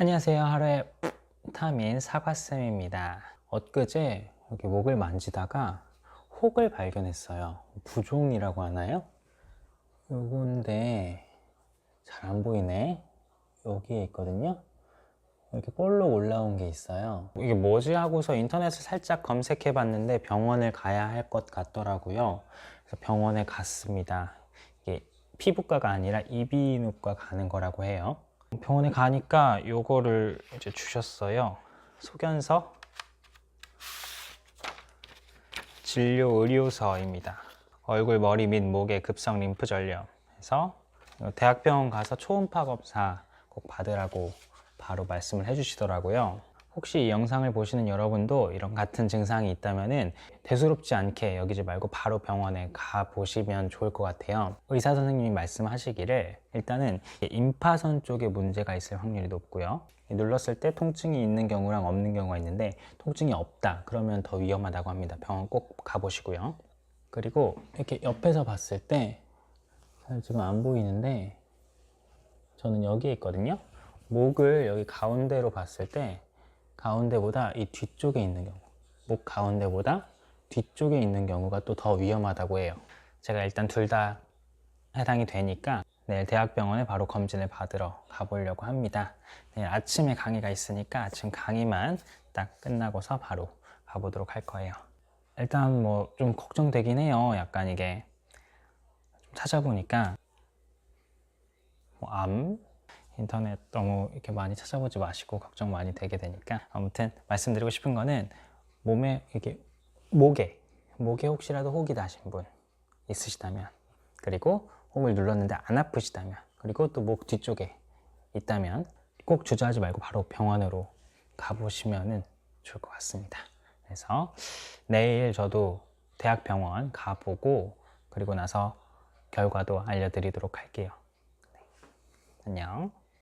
안녕하세요. 하루의 타민 사과쌤입니다. 엊그제 여기 목을 만지다가 혹을 발견했어요. 부종이라고 하나요? 요건데 잘 안 보이네. 여기에 있거든요. 이렇게 볼록 올라온 게 있어요. 이게 뭐지 하고서 인터넷을 살짝 검색해 봤는데 병원을 가야 할 것 같더라고요. 그래서 병원에 갔습니다. 이게 피부과가 아니라 이비인후과 가는 거라고 해요. 병원에 가니까 요거를 이제 주셨어요. 소견서 진료 의료서입니다. 얼굴, 머리 및 목의 급성 림프 전염. 해서 대학병원 가서 초음파 검사 꼭 받으라고 바로 말씀을 해주시더라고요. 혹시 이 영상을 보시는 여러분도 이런 같은 증상이 있다면은 대수롭지 않게 여기지 말고 바로 병원에 가 보시면 좋을 것 같아요. 의사 선생님이 말씀하시기를 일단은 임파선 쪽에 문제가 있을 확률이 높고요. 눌렀을 때 통증이 있는 경우랑 없는 경우가 있는데 통증이 없다 그러면 더 위험하다고 합니다. 병원 꼭 가보시고요. 그리고 이렇게 옆에서 봤을 때잘 지금 안 보이는데 저는 여기에 있거든요. 목을 여기 가운데로 봤을 때 가운데보다 이 뒤쪽에 있는 경우, 목 가운데보다 뒤쪽에 있는 경우가 또 더 위험하다고 해요. 제가 일단 둘 다 해당이 되니까 내일 대학병원에 바로 검진을 받으러 가보려고 합니다. 내일 아침에 강의가 있으니까 아침 강의만 딱 끝나고서 바로 가보도록 할 거예요. 일단 뭐 좀 걱정되긴 해요. 약간 이게 좀 찾아보니까 뭐 암, 인터넷 너무 이렇게 많이 찾아보지 마시고 걱정 많이 되게 되니까 아무튼 말씀드리고 싶은 거는 몸에 이렇게 목에 목에 혹시라도 혹이 나신 분 있으시다면 그리고 혹을 눌렀는데 안 아프시다면 그리고 또 목 뒤쪽에 있다면 꼭 주저하지 말고 바로 병원으로 가보시면은 좋을 것 같습니다. 그래서 내일 저도 대학병원 가보고 그리고 나서 결과도 알려드리도록 할게요. 네. 안녕.